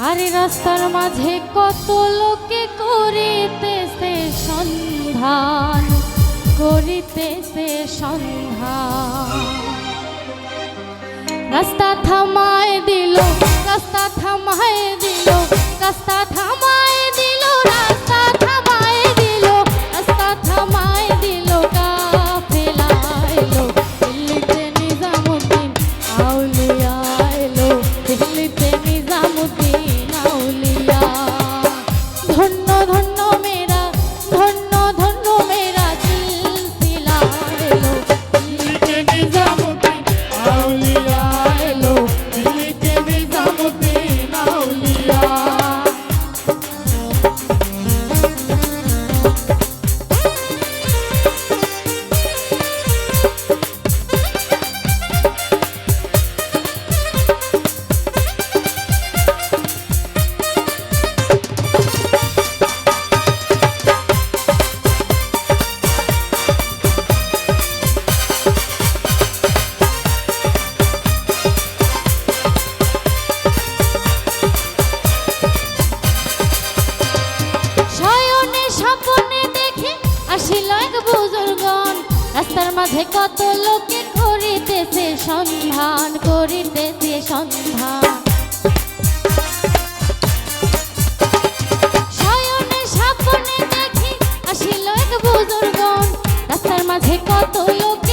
আরে রাস্তার মাঝে কত লোকে করিতেছে সন্ধান করিতেছে সন্ধান। রাস্তা থামায় দিল রাস্তা থামায় রাস্তার মাঝে কত লোকে করিতেছে সন্ধান করিতেছে সন্ধান। দেখি আসিল এক বুজুর্গন রাস্তার মাঝে কত লোকে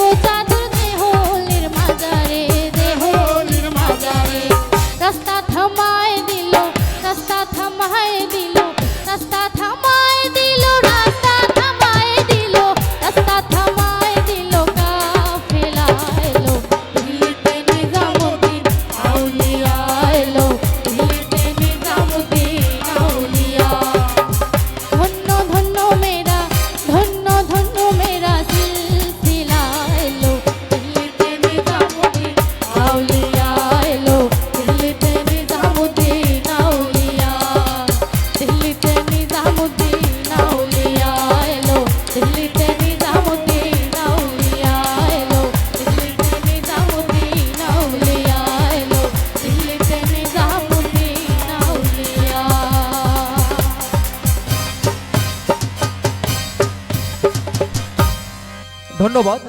Vou estar धन्यवाद।